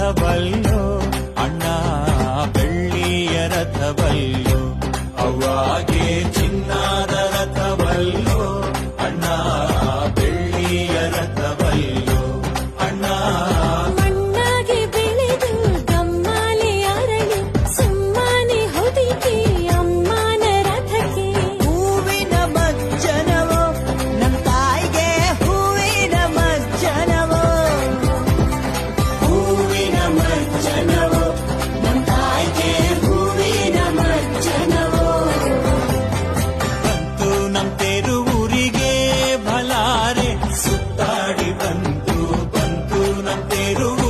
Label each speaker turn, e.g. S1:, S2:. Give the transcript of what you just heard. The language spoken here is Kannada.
S1: ರಥವಲ್ಲೋ ಅಣ್ಣ ಬೆಳ್ಳಿಯ ರಥವಲ್ಲೋ ಅವಾಗೆ ಚಿನ್ನ ¡No puedo mentir!